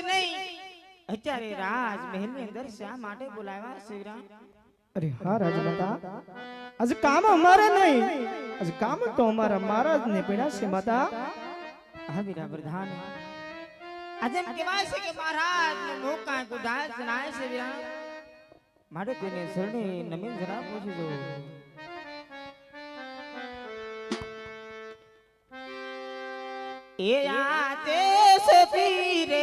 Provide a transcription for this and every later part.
દિવસ નહીં. અત્યારે રાજ મહેલની અંદર શા માટે બોલાવ્યા શિવરામ? અરે હા રાજમાતા. આજે કામ અમારે નહીં. આજે કામ તો અમારા મહારાજ ને પીડા છે માતા. હા વીરા પ્રધાન આજે એમ કહેવાય છે કે મહારાજ ને મોકા ગુદાય જણાય છે વીરા માટે તેને શરણે નમીન જરા પૂછી જો એ આતે તે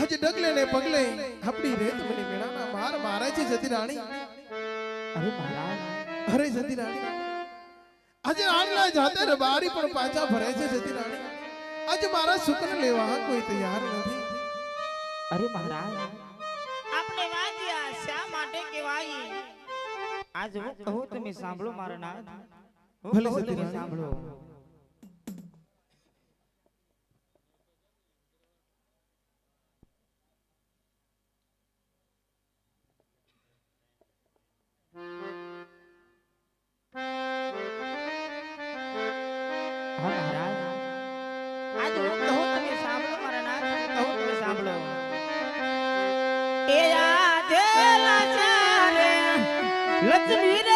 હજે ડગલે ને પગલે આપણી રેત મને મેળાના માર મારા છે જતી રાણી. અરે મહારાજ. અરે જતી રાણી. આજે આડલા જાતે રબારી પણ પાછા ભરે છે જતી રાણી. આજે મારા શુક્ર લેવા કોઈ તૈયાર નથી. અરે મહારાજ. આપણે વાગ્યા શા માટે કેવાય આજ હું કહું તમે સાંભળો મારા નાથ ભલે જતી રાણી. સાંભળો. salida.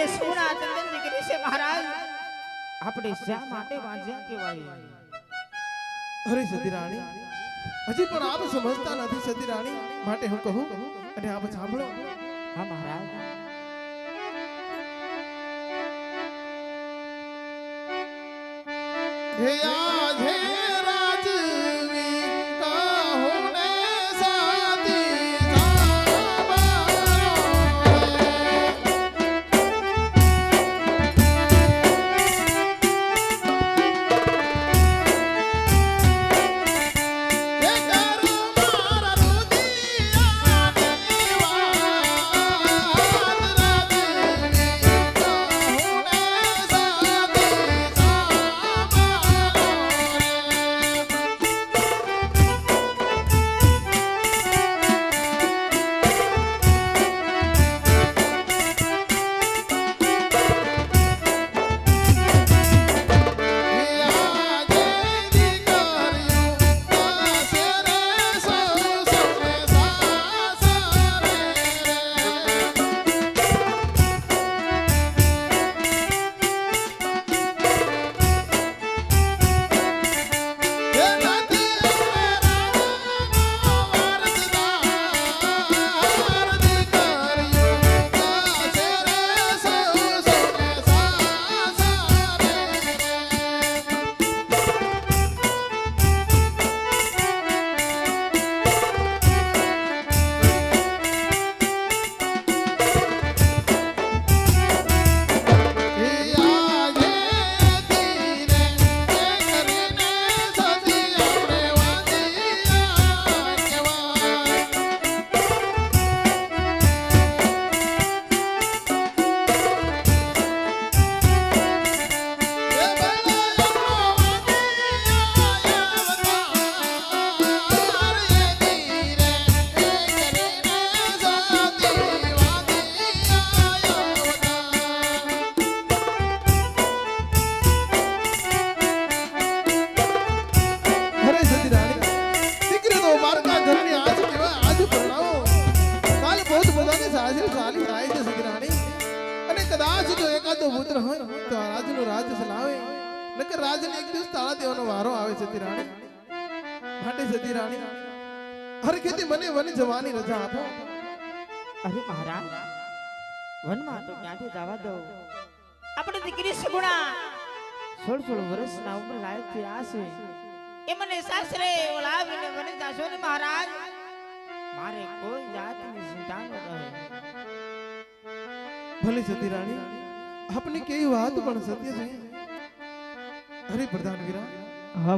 લક્ષ્મી સોના ચંદન દીકરી છે મહારાજ આપણે શા માટે વાંજ્યા કહેવાય? અરે સતી રાણી હજી પણ આપ સમજતા નથી સતી રાણી માટે હું કહું અને આપ સાંભળો. હા મહારાજ. હે આજે મને વન જવાની રજા આપો. અરે મહારાજ વનમાં તો ક્યાંથી જવા દો આપણે દીકરી સગુણા. સોળ સોળ વર્ષના ઉંમર લાયકથી આશે એ મને સાસરે ઓલાવીને મને જાશો ને મહારાજ? મારે કોઈ જાતની ચિંતા ન રહે ભલે સતી રાણી આપની કેવી વાત પણ સત્ય છે. હરે પ્રધાન વીરા. હા